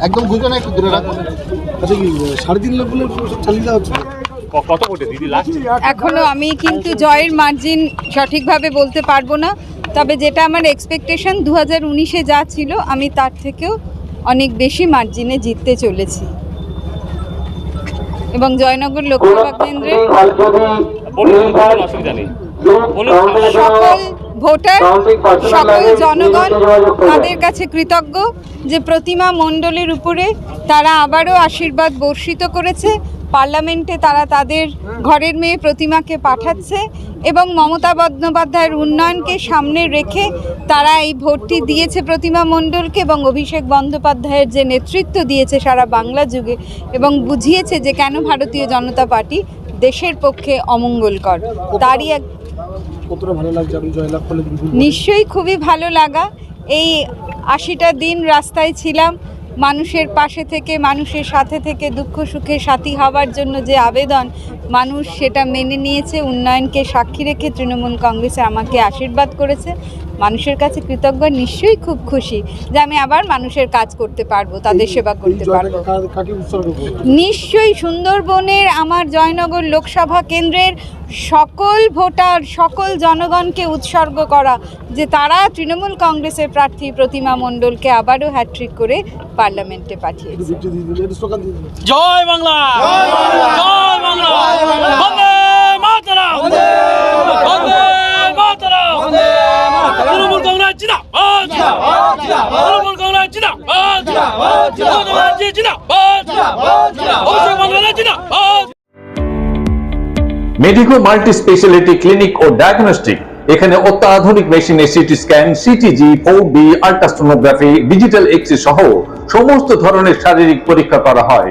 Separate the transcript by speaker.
Speaker 1: একদম গুজো না একটু দূরে রাখুন আচ্ছা কি সাড়ে তিন সব চালিয়ে দেওয়া হচ্ছে?
Speaker 2: এখনও আমি কিন্তু জয়ের মার্জিন সঠিকভাবে বলতে পারব না তবে যেটা আমার এক্সপেকটেশন দু হাজার উনিশে যা ছিল আমি তার থেকেও অনেক বেশি মার্জিনে জিততে চলেছি। এবং জয়নগর লোকসভা কেন্দ্রে সকল ভোটার সকল জনগণ তাদের কাছে কৃতজ্ঞ যে প্রতিমা মণ্ডলের উপরে তারা আবারও আশীর্বাদ বর্ষিত করেছে। পার্লামেন্টে তারা তাদের ঘরের মেয়ে প্রতিমাকে পাঠাচ্ছে এবং মমতা বন্দ্যোপাধ্যায়ের উন্নয়নকে সামনে রেখে তারা এই ভোটটি দিয়েছে প্রতিমা মণ্ডলকে এবং অভিষেক বন্দ্যোপাধ্যায়ের যে নেতৃত্ব দিয়েছে সারা বাংলা যুগে এবং বুঝিয়েছে যে কেন ভারতীয় জনতা পার্টি দেশের পক্ষে অমঙ্গলকর। তারই এক
Speaker 1: কতটা ভালো লাগছে আপনি জয়লাভ করলেন
Speaker 2: নিশ্চয়ই খুবই ভালো লাগা। এই আশিটা দিন রাস্তায় ছিলাম, মানুষের পাশে থেকে, মানুষের সাথে থেকে, দুঃখ সুখে সাথী হওয়ার জন্য যে আবেদন মানুষ সেটা মেনে নিয়েছে উন্নয়নকে সাক্ষী রেখে তৃণমূল কংগ্রেসে আমাকে আশীর্বাদ করেছে। মানুষের কাছে কৃতজ্ঞ নিশ্চয়ই খুব খুশি যে আমি আবার মানুষের কাজ করতে পারব তাদের সেবা করতে পারব। নিশ্চয়ই সুন্দরবনের আমার জয়নগর লোকসভা কেন্দ্রের সকল ভোটার সকল জনগণকে উৎসর্গ করা যে তারা তৃণমূল কংগ্রেসের প্রার্থী প্রতিমা মণ্ডলকে আবারও হ্যাট্রিক করে পার্লামেন্টে পাঠিয়েছে।
Speaker 3: জয় Bangla!
Speaker 4: Medico multi speciality clinic ও ডায়াগনস্টিক। এখানে অত্যাধুনিক মেশিনে CT scan, CTG four D ultrasonography, digital x ray সহ সমস্ত ধরনের শারীরিক পরীক্ষা করা হয়।